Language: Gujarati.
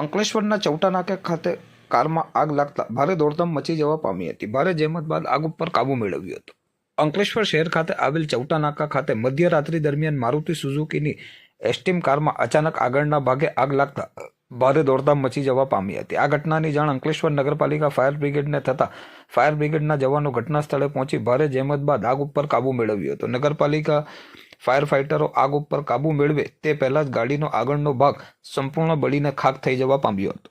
અંકલેશ્વરના ચૌટા નાકે ખાતે કારમાં આગ લાગતા ભારે દોડધામ મચી જવા પામી હતી. ભારે જહેમત બાદ આગ ઉપર કાબુ મેળવ્યો હતો. અંકલેશ્વર શહેર ખાતે આવેલ ચૌટા નાકા ખાતે મધ્યરાત્રિ દરમિયાન મારુતિ સુઝુકીની એસ્ટીમ કારમાં અચાનક આગળના ભાગે આગ લાગતા ભારે દોડધામ મચી જવા પામી હતી. આ ઘટનાની જાણ અંકલેશ્વર નગરપાલિકા ફાયર બ્રિગેડને થતાં ફાયર બ્રિગેડના જવાનો ઘટના સ્થળે પહોંચી ભારે જહેમત બાદ આગ ઉપર કાબુ મેળવ્યો હતો. નગરપાલિકા ફાયર ફાઇટરો આગ ઉપર કાબુ મેળવે તે પહેલાં જ ગાડીનો આગળનો ભાગ સંપૂર્ણ બળીને ખાક થઈ જવા પામ્યો હતો.